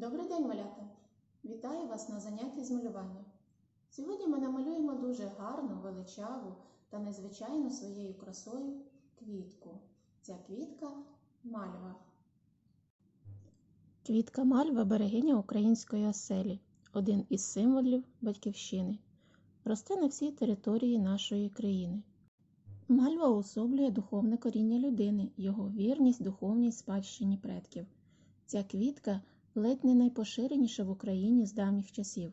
Добрий день, малята! Вітаю вас на занятті з малювання. Сьогодні ми намалюємо дуже гарну, величаву та незвичайну своєю красою квітку. Ця квітка мальва. Квітка мальва берегиня української оселі, один із символів батьківщини. Росте на всій території нашої країни. Мальва уособлює духовне коріння людини, його вірність духовній спадщині предків. Ця квітка ледь не найпоширеніша в Україні з давніх часів.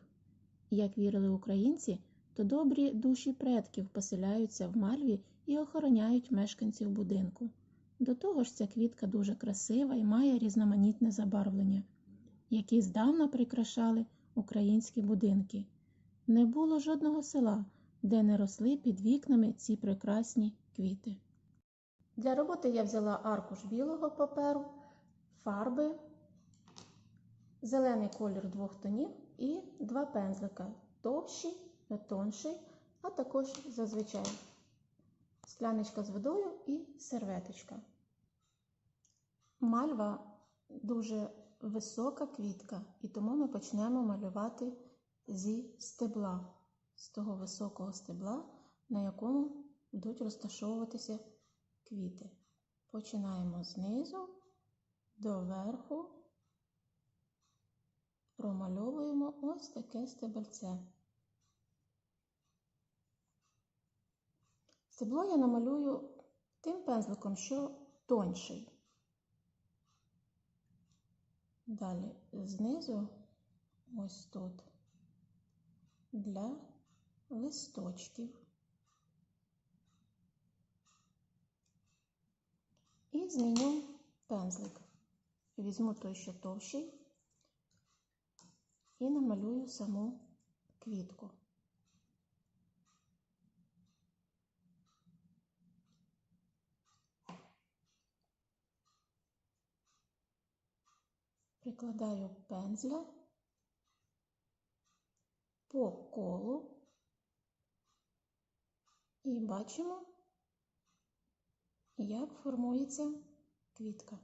Як вірили українці, то добрі душі предків поселяються в мальві і охороняють мешканців будинку. До того ж, ця квітка дуже красива і має різноманітне забарвлення, які здавна прикрашали українські будинки. Не було жодного села, де не росли під вікнами ці прекрасні квіти. Для роботи я взяла аркуш білого паперу, фарби, зелений колір двох тонів і два пензлика товщий, тонший, а також зазвичай скляночка з водою і серветочка. Мальва дуже висока квітка, і тому ми почнемо малювати зі стебла, з того високого стебла, на якому будуть розташовуватися квіти. Починаємо знизу до верху, промальовуємо ось таке стебельце. Стебло я намалюю тим пензликом, що тонший. Далі знизу, ось тут, для листочків. І зміню пензлик. Візьму той, що товщий, і намалюю саму квітку. Прикладаю пензля по колу і бачимо, як формується квітка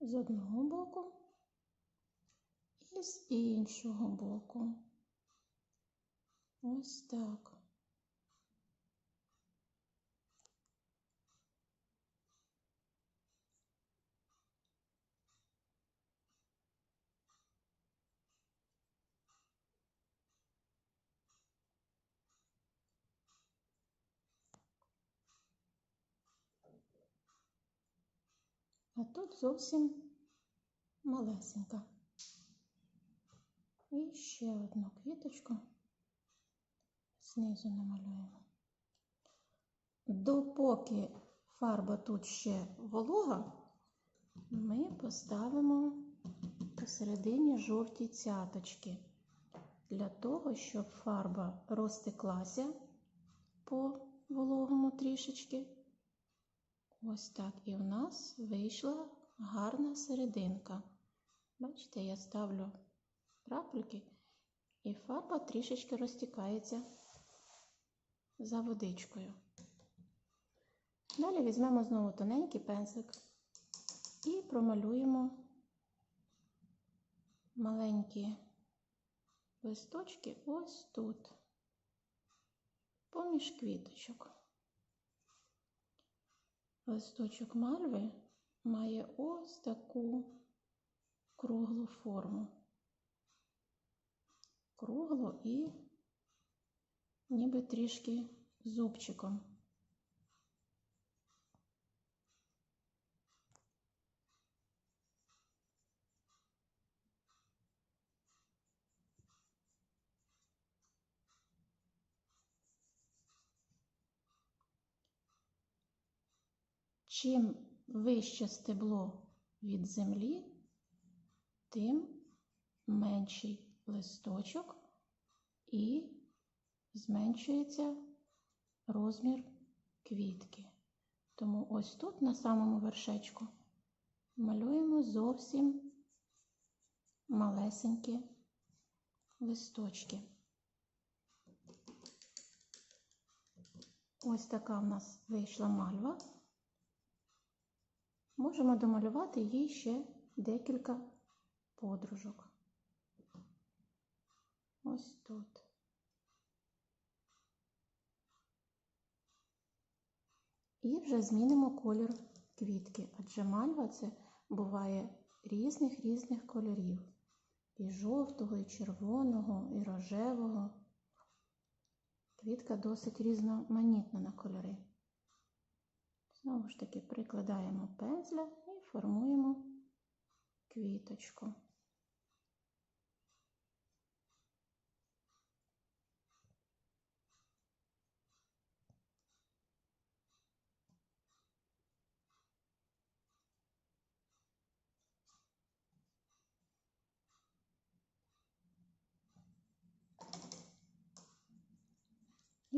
з одного боку з іншого боку. Ось так. А тут зовсім малесенька. І ще одну квіточку знизу намалюємо. Допоки фарба тут ще волога, ми поставимо посередині жовті цяточки для того, щоб фарба розтеклася по вологому трішечки. Ось так і в нас вийшла гарна серединка. Бачите, я ставлю крапельки, і фарба трішечки розтікається за водичкою. Далі візьмемо знову тоненький пензлик і промалюємо маленькі листочки ось тут, поміж квіточок. Листочок мальви має ось таку круглу форму. Круглу і ніби трішки зубчиком. Чим вище стебло від землі, тим менший листочок і зменшується розмір квітки. Тому ось тут, на самому вершечку, малюємо зовсім малесенькі листочки. Ось така в нас вийшла мальва. Можемо домалювати їй ще декілька подружок. Ось тут. І вже змінимо колір квітки, адже мальва це буває різних різних кольорів. І жовтого, і червоного, і рожевого. Квітка досить різноманітна на кольори. Знову ж таки прикладаємо пензля і формуємо квіточку.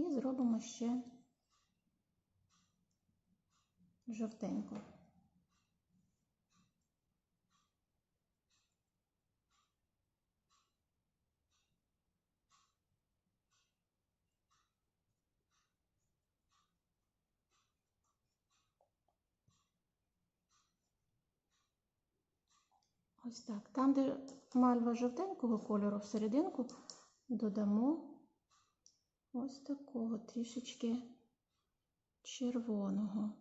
І зробимо ще жовтеньку. Ось так. Там, де мальва жовтенького кольору, всерединку додамо ось такого трішечки червоного.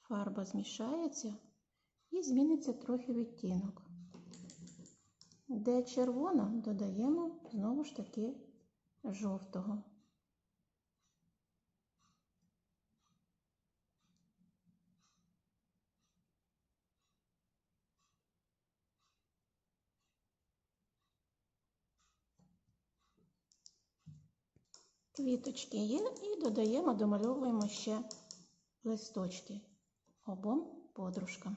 Фарба змішається і зміниться трохи відтінок. Де червона, додаємо знову ж таки жовтого. Квіточки є і додаємо, домальовуємо ще листочки обом подружкам.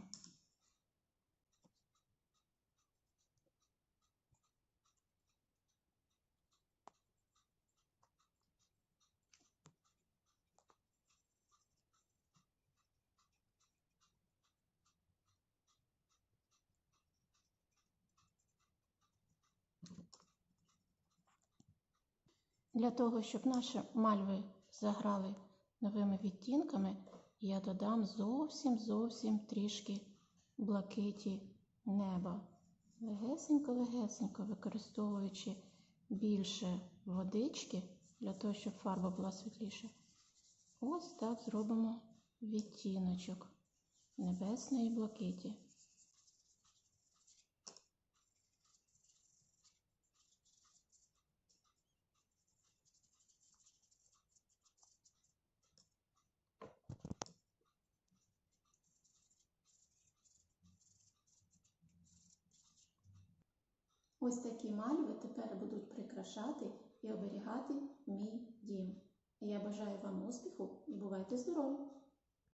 Для того, щоб наші мальви заграли новими відтінками, я додам зовсім зовсім трішки блакиті неба. Легесенько-легесенько використовуючи більше водички для того, щоб фарба була світліша. Ось так зробимо відтіночок небесної блакиті. Ось такі мальви тепер будуть прикрашати і оберігати мій дім. Я бажаю вам успіху і бувайте здорові!